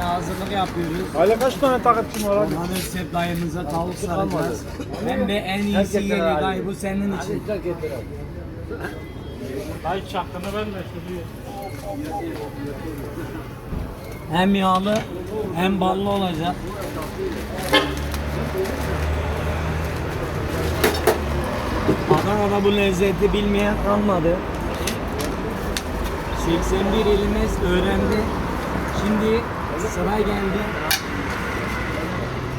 Şimdi hazırlık yapıyoruz. Aile kaç tane takipçim var abi? Ondan Özsep dayımıza tavuk saracağız. Hem de en iyisi geliyor dayı bu senin için. Dayı çaktığını verme şunu. Hem yağlı hem ballı olacak. Adana'da bu lezzeti bilmeyen kalmadı. 81 ilimiz öğrendi. Şimdi sıra geldi.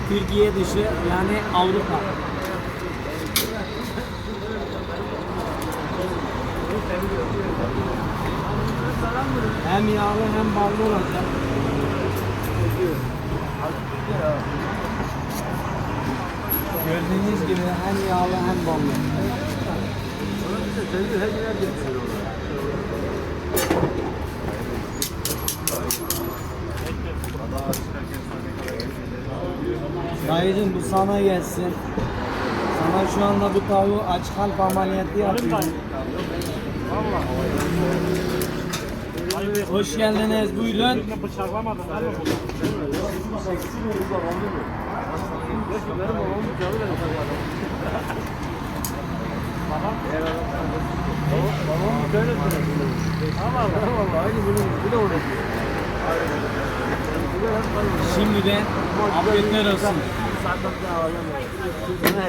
Türkiye dışı yani Avrupa. Hem yağlı hem ballı olacak. Gördüğünüz gibi hem yağlı hem ballı. Dayıcım bu sana gelsin. Sana şu anda bu tavuğu aç kalp ameliyatı yapıyorum. Hoş geldiniz buyurun. Birini bıçaklamadın değil mi burada? Şimdiden afiyetler olsun.